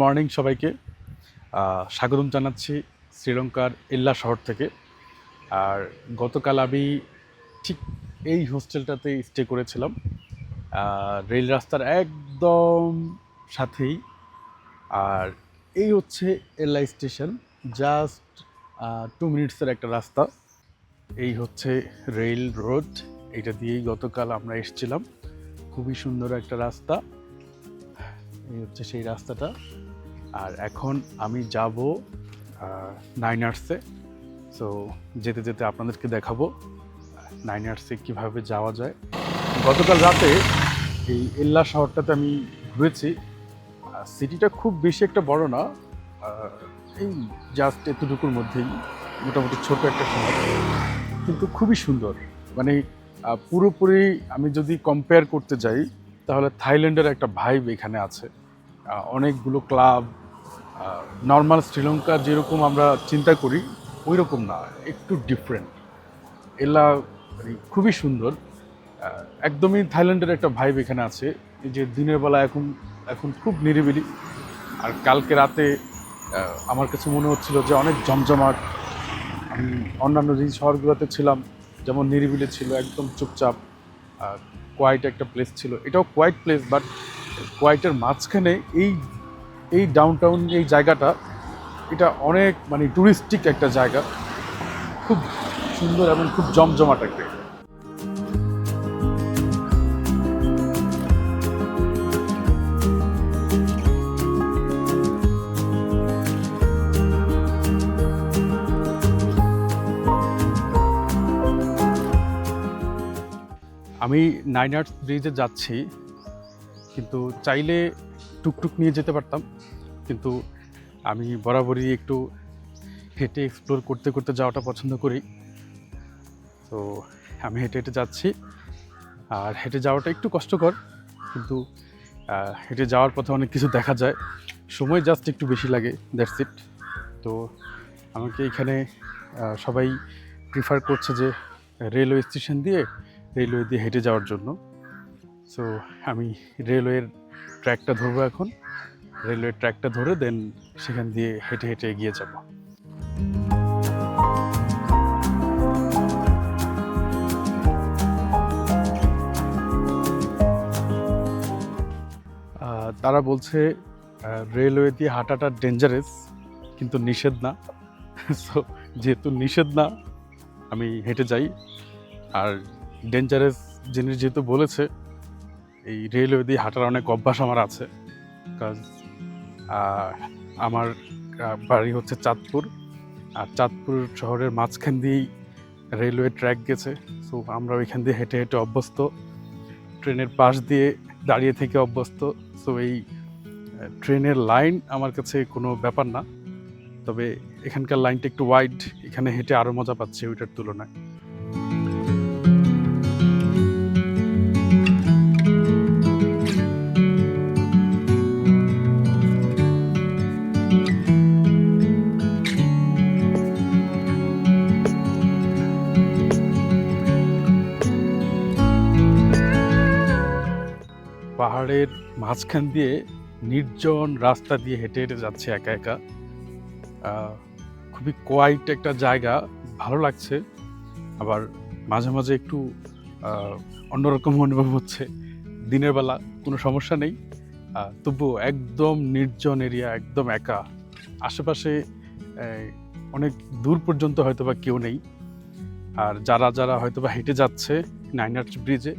Morning সবাইকে। স্বাগতম জানাচ্ছি শ্রীলঙ্কার এল্লা শহর থেকে। আর গতকাল আমি ঠিক এই হোস্টেলটাতে স্টে করেছিলাম। রেল রাস্তার একদম সাথেই। আর এই হচ্ছে এল্লা স্টেশন জাস্ট টু মিনিটসের একটা রাস্তা। এই হচ্ছে রেল রোড, এটা দিয়েই গতকাল আমরা এসেছিলাম। খুবই সুন্দর একটা রাস্তা। এই হচ্ছে সেই রাস্তাটা। আর এখন আমি যাব নাইন আর্টসে সো যেতে যেতে আপনাদেরকে দেখাবো নাইন আর্টসে কীভাবে যাওয়া যায়। গতকাল রাতে এই এল্লা শহরটাতে আমি ঘুরেছি। সিটিটা খুব বেশি একটা বড় না এই জাস্ট এতটুকুর মধ্যেই, মোটামুটি ছোট একটা শহর। কিন্তু খুবই সুন্দর। মানে পুরোপুরি আমি যদি কম্পেয়ার করতে যাই, তাহলে থাইল্যান্ডের একটা ভাইব এখানে আছে। অনেকগুলো ক্লাব নর্মাল শ্রীলঙ্কা যেরকম আমরা চিন্তা করি ওই রকম না, একটু ডিফারেন্ট এলা মানে খুবই সুন্দর। একদমই থাইল্যান্ডের একটা ভাইব এখানে আছে। যে দিনের বেলা এখন এখন খুব নিরিবিলি। আর কালকে রাতে আমার কাছে মনে হচ্ছিল যে অনেক জমজমাট। আমি অন্যান্য যে শহরগুলোতে ছিলাম, যেমন নিরিবিলি ছিল, একদম চুপচাপ। কোয়াইট একটা প্লেস ছিল। এটাও কোয়াইট প্লেস বাট কোয়াইটের মাঝখানে এই এই ডাউনটাউন এই জায়গাটা, এটা অনেক মানে টুরিস্টিক একটা জায়গা। খুব সুন্দর এবং খুব জমজমাট একটা। আমি নাইন আর্টস ব্রিজে যাচ্ছি, কিন্তু চাইলে টুকটুক নিয়ে যেতে পারতাম। কিন্তু আমি বরাবরই একটু হেঁটে এক্সপ্লোর করতে করতে যাওয়াটা পছন্দ করি। তো আমি হেঁটে হেঁটে যাচ্ছি। আর হেঁটে যাওয়াটা একটু কষ্টকর, কিন্তু হেঁটে যাওয়ার পথে অনেক কিছু দেখা যায়। সময় জাস্ট একটু বেশি লাগে দ্যাটস ইট তো আমাকে এখানে সবাই প্রিফার করছে যে রেলওয়ে স্টেশন দিয়ে রেলওয়ে দিয়ে হেঁটে যাওয়ার জন্য। সো আমি রেলওয়ের ট্র্যাকটা ধরবো এখন। রেলওয়ে ট্র্যাকটা ধরে দেন সেখান দিয়ে হেঁটে হেঁটে এগিয়ে যাব। তারা বলছে রেলওয়ে দিয়ে হাঁটাটা ডেঞ্জারাস কিন্তু নিষেধ না। সো যেহেতু নিষেধ না, আমি হেঁটে যাই। আর ডেঞ্জারাস জিনিস যেহেতু বলেছে এই রেলওয়ে দিয়ে হাঁটার অনেক অভ্যাস আমার আছে। কাজ আমার বাড়ি হচ্ছে চাঁদপুর। আর চাঁদপুর শহরের মাঝখান দিয়েই রেলওয়ে ট্র্যাক গেছে। সো আমরা ওইখান দিয়ে হেঁটে হেঁটে অভ্যস্ত। ট্রেনের পাশ দিয়ে দাঁড়িয়ে থেকে অভ্যস্ত। সো এই ট্রেনের লাইন আমার কাছে কোনো ব্যাপার না। তবে এখানকার লাইনটা একটু ওয়াইড এখানে হেঁটে আরও মজা পাচ্ছি ওইটার তুলনায়। পাহাড়ের মাঝখান দিয়ে নির্জন রাস্তা দিয়ে হেঁটে হেঁটে যাচ্ছে একা একা। খুবই কোয়াইট একটা জায়গা, ভালো লাগছে। আবার মাঝে মাঝে একটু অন্যরকম অনুভব হচ্ছে। দিনের বেলা কোনো সমস্যা নেই। তবুও একদম নির্জন এরিয়া, একদম একা। আশেপাশে অনেক দূর পর্যন্ত হয়তো বা কেউ নেই। আর যারা যারা হয়তো বা হেঁটে যাচ্ছে নাইন আর্টস ব্রিজে,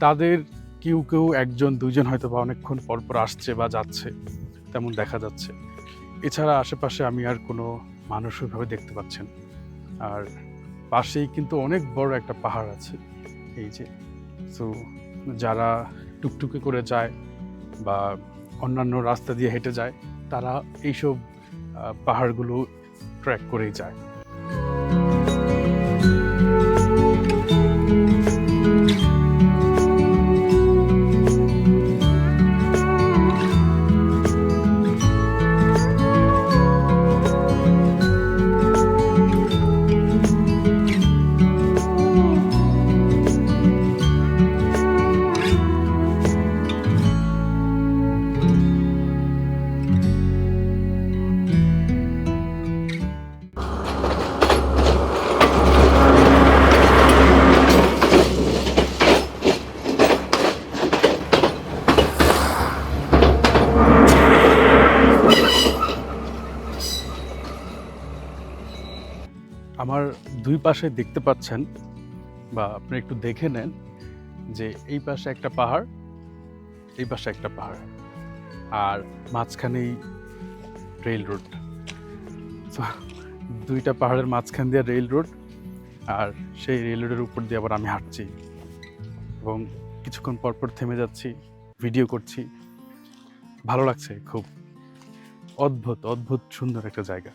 তাদের কেউ কেউ একজন দুজন হয়তো বা অনেকক্ষণ পর পর আসছে বা যাচ্ছে, তেমন দেখা যাচ্ছে। এছাড়া আশেপাশে আমি আর কোনো মানুষ ওইভাবে দেখতে পাচ্ছেন আর পাশেই কিন্তু অনেক বড় একটা পাহাড় আছে। এই যে সো যারা টুকটুকে করে যায় বা অন্যান্য রাস্তা দিয়ে হেঁটে যায়, তারা এইসব পাহাড়গুলো ট্র্যাক করেই যায়। আমার দুই পাশে দেখতে পাচ্ছেন বা আপনি একটু দেখে নেন যে এই পাশে একটা পাহাড়, এই পাশে একটা পাহাড় আর মাঝখানেই রেল রোড দুইটা পাহাড়ের মাঝখান দিয়ে রেল রোড আর সেই রেল রোডের উপর দিয়ে আবার আমি হাঁটছি এবং কিছুক্ষণ পর পর থেমে যাচ্ছি ভিডিও করছি। ভালো লাগছে, খুব অদ্ভুত অদ্ভুত সুন্দর একটা জায়গা।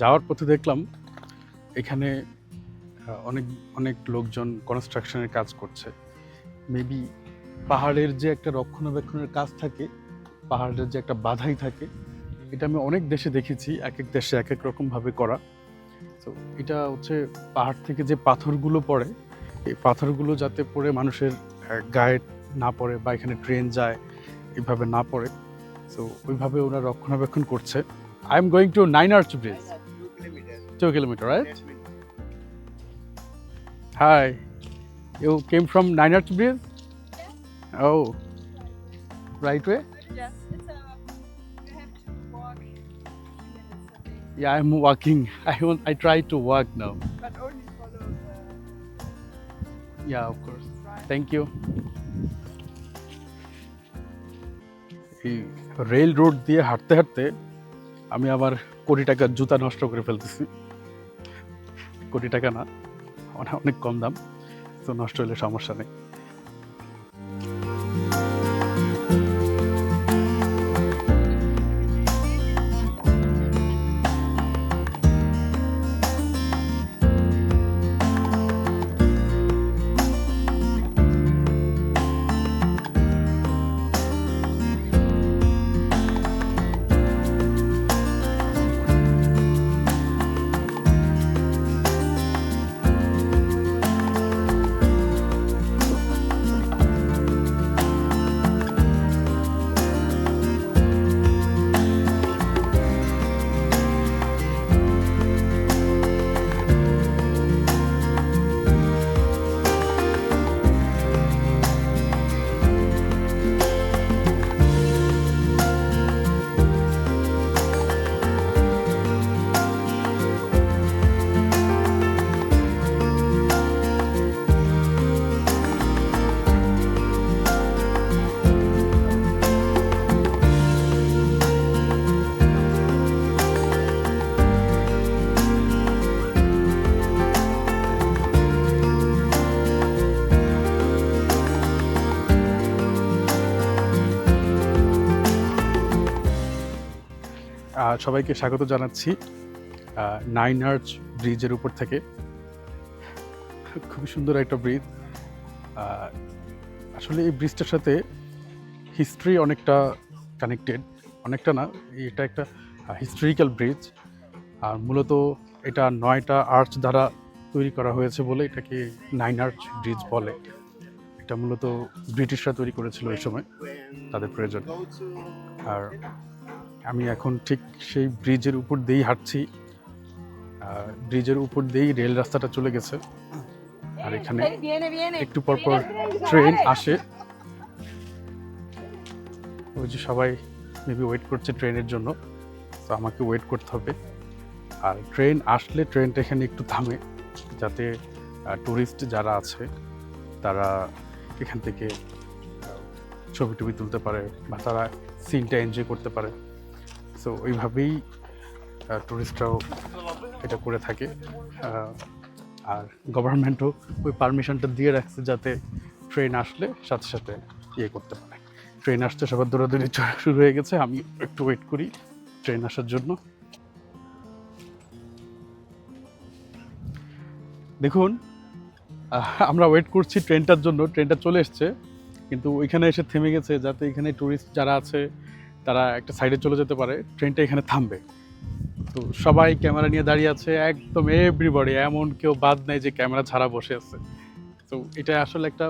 যাওয়ার পথে দেখলাম এখানে অনেক অনেক লোকজন কনস্ট্রাকশনের কাজ করছে। মেবি পাহাড়ের যে একটা রক্ষণাবেক্ষণের কাজ থাকে, পাহাড়ের যে একটা বাধাই থাকে, এটা আমি অনেক দেশে দেখেছি এক এক দেশে এক এক রকমভাবে করা। তো এটা হচ্ছে পাহাড় থেকে যে পাথরগুলো পড়ে, এই পাথরগুলো যাতে পড়ে মানুষের গায়ে না পড়ে বা এখানে ট্রেন যায় এইভাবে না পড়ে। তো ওইভাবে ওরা রক্ষণাবেক্ষণ করছে। I am going to nine arch bridge Two kilometers. two kilometer, right? Ten minutes. Hi, you came from Nine Arch Bridge? Oh, right way? Yes, it's um, you have to walk a few minutes, I think, Yeah, I'm walking. I want. I try to walk now. but only follow the Yeah, of course. right. Thank you. এই rail road দিয়ে হাঁটতে হাঁটতে আমি আবার কোটি টাকার জুতা নষ্ট করে ফেলতেছি। কোটি টাকা না, অনেক কম দাম, তো নষ্ট হলে সমস্যা নেই। সবাইকে স্বাগত জানাচ্ছি নাইন আর্চ ব্রিজের উপর থেকে। খুবই সুন্দর একটা ব্রিজ আসলে এই ব্রিজটার সাথে হিস্ট্রি অনেকটা কানেক্টেড অনেকটা না, এটা একটা হিস্টোরিক্যাল ব্রিজ আর মূলত এটা নয়টা আর্চ দ্বারা তৈরি করা হয়েছে বলে এটাকে নাইন আর্চ ব্রিজ বলে। এটা মূলত ব্রিটিশরা তৈরি করেছিল ওই সময়, তাদের প্রয়োজন। আর আমি এখন ঠিক সেই ব্রিজের উপর দিয়েই হাঁটছি। ব্রিজের উপর দিয়েই রেল রাস্তাটা চলে গেছে। আর এখানে. একটু পর পর ট্রেন আসে। ওই যে সবাই মেবি ওয়েট করছে ট্রেনের জন্য। তো আমাকে ওয়েট করতে হবে। আর ট্রেন আসলে ট্রেনটা এখানে একটু থামে যাতে ট্যুরিস্ট যারা আছে তারা এখান থেকে ছবি টবি তুলতে পারে বা তারা সিনটা এনজয় করতে পারে। সো ওইভাবেই ট্যুরিস্টরাও এটা করে থাকে। আর গভর্নমেন্টও ওই পারমিশনটা দিয়ে রাখছে যাতে ট্রেন আসলে সাথে সাথে ইয়ে করতে পারে। ট্রেন আসতে সবার দৌড়াদৌড়ি শুরু হয়ে গেছে। আমি একটু ওয়েট করি ট্রেন আসার জন্য। দেখুন আমরা ওয়েট করছি ট্রেনটার জন্য। ট্রেনটা চলে এসছে। কিন্তু ওইখানে এসে থেমে গেছে যাতে এখানে ট্যুরিস্ট যারা আছে তারা একটা সাইডে চলে যেতে পারে ট্রেনটা এখানে থামবে। তো সবাই ক্যামেরা নিয়ে দাঁড়িয়ে আছে, একদম এভরিবডি এমন কেউ বাদ নেই যে ক্যামেরা ছাড়া বসে আছে। তো এটা আসলে একটা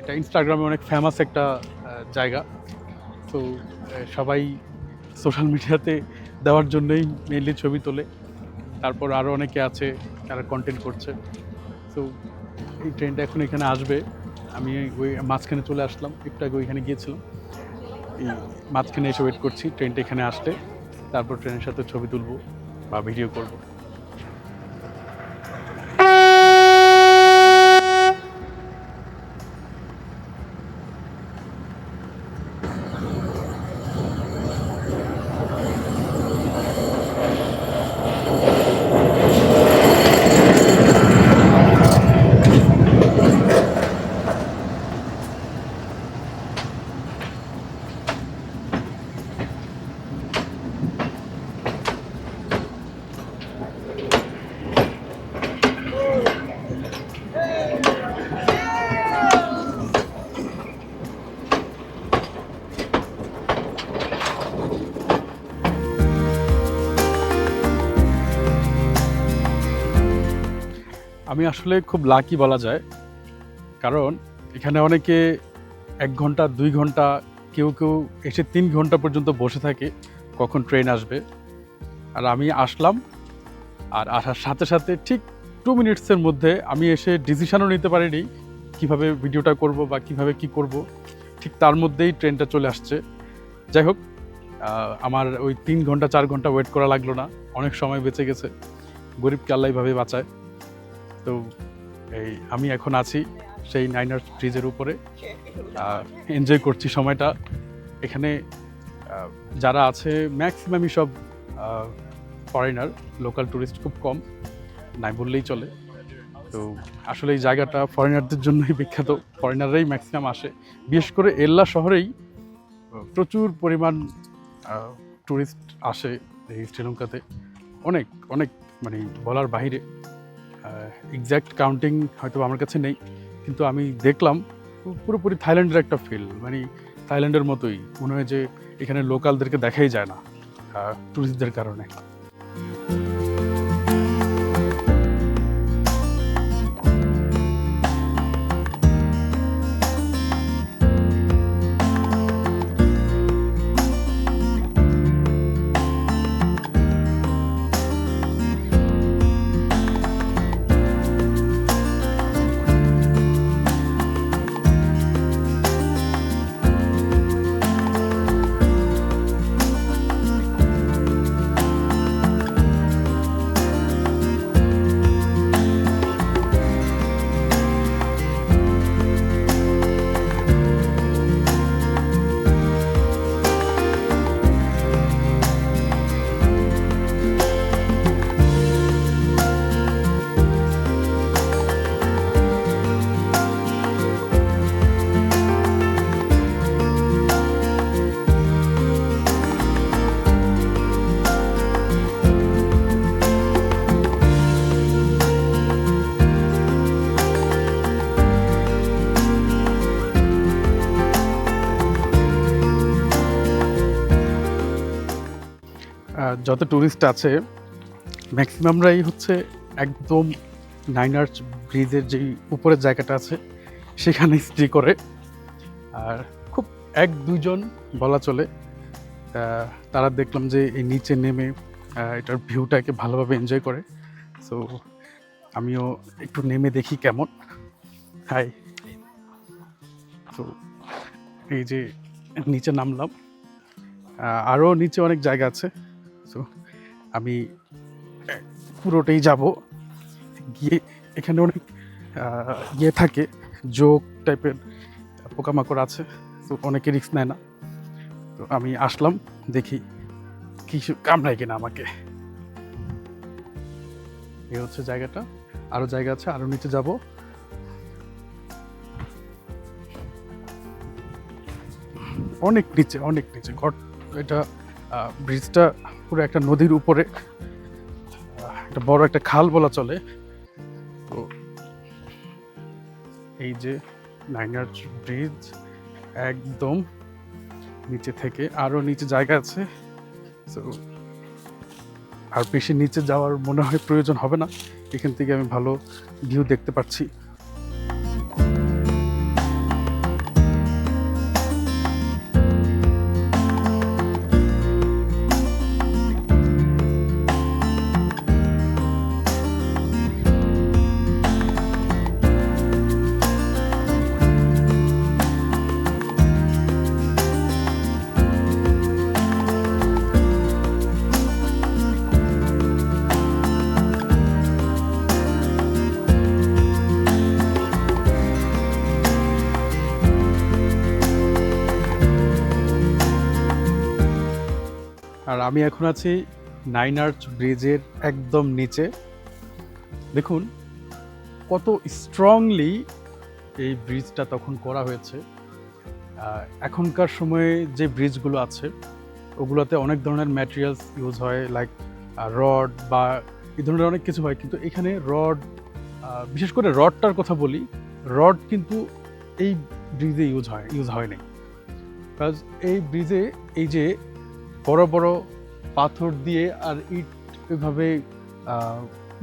এটা ইনস্টাগ্রামে অনেক ফেমাস একটা জায়গা। তো সবাই সোশ্যাল মিডিয়াতে দেওয়ার জন্যই মেনলি ছবি তোলে। তারপর আরও অনেকে আছে যারা কন্টেন্ট করছে। তো এই ট্রেনটা এখন এখানে আসবে। আমি ওই মাঝখানে চলে আসলাম, একটু আগে ওইখানে গিয়েছিলাম। এই মাঝখানে এসে ওয়েট করছি ট্রেনটা এখানে আসতে তারপর ট্রেনের সাথে ছবি তুলবো বা ভিডিও করব। আমি আসলে খুব লাকি বলা যায়। কারণ এখানে অনেকে এক ঘণ্টা, দুই ঘণ্টা, কেউ কেউ এসে তিন ঘণ্টা পর্যন্ত বসে থাকে, কখন ট্রেন আসবে। আর আমি আসলাম, আর আসার সাথে সাথে ঠিক টু মিনিটসের মধ্যে আমি এসে ডিসিশনও নিতে পারিনি, কীভাবে ভিডিওটা করব বা কীভাবে কি করব। ঠিক তার মধ্যেই ট্রেনটা চলে আসছে। যাই হোক আমার ওই তিন ঘণ্টা, চার ঘণ্টা ওয়েট করা লাগল না। অনেক সময় বেঁচে গেছে। গরিবকে আল্লাহ এইভাবে বাঁচায়। তো এই আমি এখন আছি সেই নাইনার ব্রিজের উপরে। এনজয় করছি সময়টা। এখানে যারা আছে ম্যাক্সিমামই সব ফরেনার লোকাল ট্যুরিস্ট খুব কম, নাই বললেই চলে। তো আসলে এই জায়গাটা ফরেনারদের জন্যই বিখ্যাত। ফরেনাররাই ম্যাক্সিমাম আসে। বিশেষ করে এল্লা শহরেই প্রচুর পরিমাণ ট্যুরিস্ট আসে এই শ্রীলঙ্কাতে। অনেক অনেক মানে বলার বাইরে এক্স্যাক্ট কাউন্টিং হয়তো আমার কাছে নেই, কিন্তু আমি দেখলাম পুরোপুরি থাইল্যান্ডের একটা ফিল মানে থাইল্যান্ডের মতোই। মনে হয় যে এখানে লোকালদেরকে দেখাই যায় না ট্যুরিস্টদের কারণে। যত টুরিস্ট আছে ম্যাক্সিমামরাই হচ্ছে একদম নাইনার্স ব্রিজের যেই উপরের জায়গাটা আছে সেখানে স্টে করে। আর খুব এক দুজন বলা চলে তারা দেখলাম যে এই নিচে নেমে এটার ভিউটাকে ভালোভাবে এনজয় করে। সো আমিও একটু নেমে দেখি কেমন। হাই তো এই যে নিচে নামলাম। আরও নিচে অনেক জায়গা আছে। সো আমি, পুরোটাই যাব। গিয়ে এখানে অনেক ইয়ে থাকে যোগ টাইপের পোকামাকড় আছে, তো অনেকে রিস্ক নেয় না। তো আমি আসলাম, দেখি কিছু কামড়ায় কিনা আমাকে। এ হচ্ছে জায়গাটা আরও জায়গা আছে আরও নিচে যাব। অনেক নিচে অনেক নিচে ঘট এটা ব্রিজটা পুরো একটা নদীর উপরে একটা বড় একটা খাল বলা চলে। তো এই যে নাইনার ব্রিজ একদম নিচে থেকে আরও নিচে জায়গা আছে। তো আর বেশি নিচে যাওয়ার মনে হয় প্রয়োজন হবে না। এখান থেকে আমি ভালো ভিউ দেখতে পাচ্ছি। আমি এখন আছি নাইন আর্চ ব্রিজের একদম নিচে। দেখুন, কত স্ট্রংলি এই ব্রিজটা তখন করা হয়েছে। এখনকার সময়ে যে ব্রিজগুলো আছে, ওগুলোতে অনেক ধরনের ম্যাটেরিয়ালস ইউজ হয় লাইক রড বা এই ধরনের অনেক কিছু হয়। কিন্তু এখানে রড বিশেষ করে রডটার কথা বলি রড কিন্তু এই ব্রিজে ইউজ হয় ইউজ হয়নি কাজ এই ব্রিজে, এই যে বড় বড় পাথর দিয়ে আর ইট এভাবে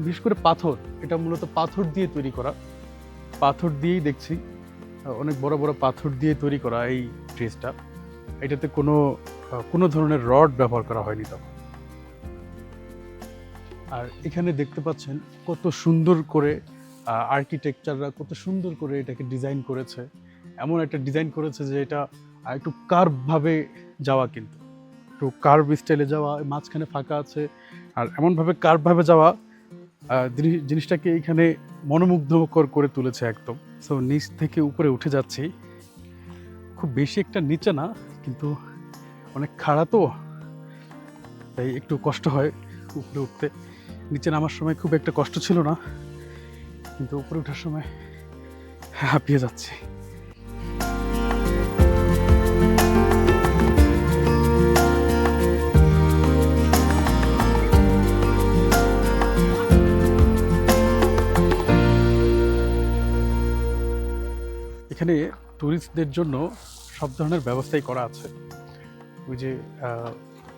বিশেষ করে পাথর, এটা মূলত পাথর দিয়ে তৈরি করা। পাথর দিয়েই দেখছি অনেক বড় বড় পাথর দিয়ে তৈরি করা এই ড্রেসটা। এটাতে কোনো কোনো ধরনের রড ব্যবহার করা হয়নি তখন। আর এখানে দেখতে পাচ্ছেন কত সুন্দর করে আর্কিটেকচাররা কত সুন্দর করে এটাকে ডিজাইন করেছে। এমন একটা ডিজাইন করেছে যে এটা একটু কার্ভভাবে যাওয়া কিন্তু। একটু কার্ভ স্টাইলে যাওয়া, মাঝখানে ফাঁকা আছে। আর এমনভাবে কার্ভভাবে যাওয়া জিনিসটাকে এখানে মনোমুগ্ধকর করে তুলেছে একদম। সো নিচ থেকে উপরে উঠে যাচ্ছি। খুব বেশি একটা নিচে না, কিন্তু অনেক খাড়া তো, তাই একটু কষ্ট হয় উপরে উঠতে। নিচে নামার সময় খুব একটা কষ্ট ছিল না, কিন্তু উপরে ওঠার সময় হাঁপিয়ে যাচ্ছে। এখানে ট্যুরিস্টদের জন্য সব ধরনের ব্যবস্থাই করা আছে। ওই যে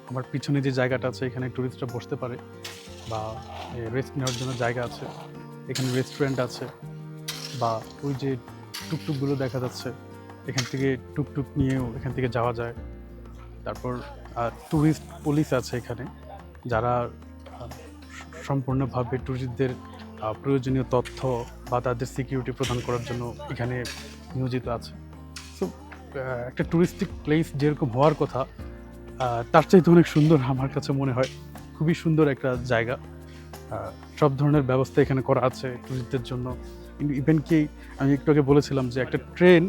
আমার পিছনে যে জায়গাটা আছে, এখানে ট্যুরিস্টরা বসতে পারে বা রেস্ট নেওয়ার জন্য জায়গা আছে। এখানে রেস্টুরেন্ট আছে বা, ওই যে টুকটুকগুলো দেখা যাচ্ছে, এখান থেকে টুকটুক নিয়েও এখান থেকে যাওয়া যায়। তারপর ট্যুরিস্ট পুলিশ আছে এখানে, যারা সম্পূর্ণভাবে ট্যুরিস্টদের প্রয়োজনীয় তথ্য বা তাদের সিকিউরিটি প্রদান করার জন্য এখানে নিয়োজিত আছে। সো একটা ট্যুরিস্টিক প্লেস যেরকম হওয়ার কথা তার চাইতে অনেক সুন্দর আমার কাছে মনে হয়। খুবই সুন্দর একটা জায়গা। সব ধরনের ব্যবস্থা এখানে করা আছে ট্যুরিস্টদের জন্য। ইভেন কি, আমি একটু আগে বলেছিলাম যে একটা ট্রেন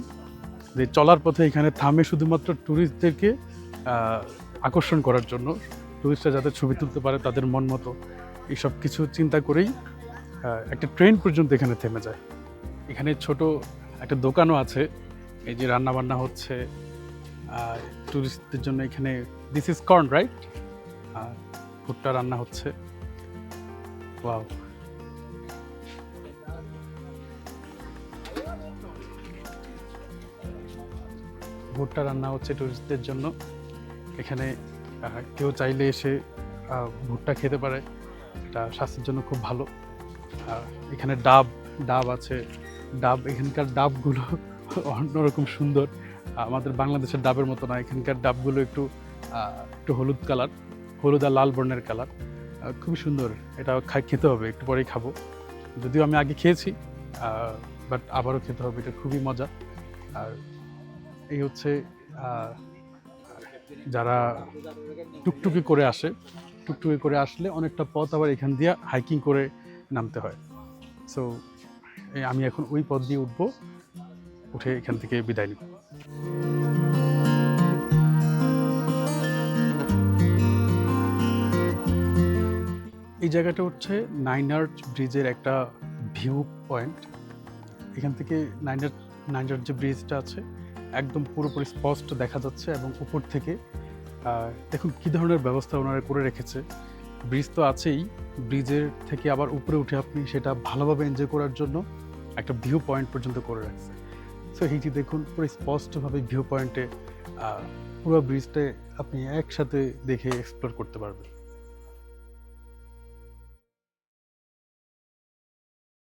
যে চলার পথে এখানে থামে শুধুমাত্র ট্যুরিস্টদেরকে আকর্ষণ করার জন্য। ট্যুরিস্টরা যাতে ছবি তুলতে পারে তাদের মন মতো। এইসব কিছু চিন্তা করেই একটা ট্রেন পর্যন্ত এখানে থেমে যায়। এখানে ছোট একটা দোকানও আছে। এই যে রান্না বান্না হচ্ছে ট্যুরিস্টদের জন্য এখানে দিস ইজ কর্ন রাইট ভুট্টা রান্না হচ্ছে। ওয়াও ভুট্টা রান্না হচ্ছে টুরিস্টদের জন্য। এখানে কেউ চাইলে এসে ভুট্টা খেতে পারে। এটা স্বাস্থ্যের জন্য খুব ভালো। এখানে ডাব ডাব আছে। ডাব, এখানকার ডাবগুলো অন্যরকম সুন্দর। আমাদের বাংলাদেশের ডাবের মতো না, এখানকার ডাবগুলো একটু একটু হলুদ কালার, হলুদ আর লাল বর্ণের কালার। খুবই সুন্দর, এটা খাই খেতে হবে, একটু পরেই খাব। যদিও আমি আগে খেয়েছি বাট আবারও খেতে হবে, এটা খুবই মজা। আর এই হচ্ছে যারা টুকটুকি করে আসে, টুকটুকি করে আসলে অনেকটা পথ আবার এখান দিয়ে হাইকিং করে নামতে হয়। সো আমি এখন ওই পথ দিয়ে উঠবো, উঠে এখান থেকে বিদায় নিব। এই জায়গাটা হচ্ছে নাইন আর্চ ব্রিজের একটা ভিউ পয়েন্ট। এখান থেকে নাইন আর্চ নাইন আর্চ যে ব্রিজটা আছে, একদম পুরোপুরি স্পষ্ট দেখা যাচ্ছে এবং উপর থেকে দেখুন কী ধরনের ব্যবস্থা ওনারা করে রেখেছে। ব্রিজ তো আছেই, ব্রিজের থেকে আবার উপরে উঠে আপনি সেটা ভালোভাবে এনজয় করার জন্য একটা ভিউ পয়েন্ট পর্যন্ত করে রাখছে। সো এই যে দেখুন, পুরো স্পষ্টভাবে ভিউ পয়েন্টে পুরো ব্রিজটা আপনি একসাথে দেখে এক্সপ্লোর করতে পারবেন।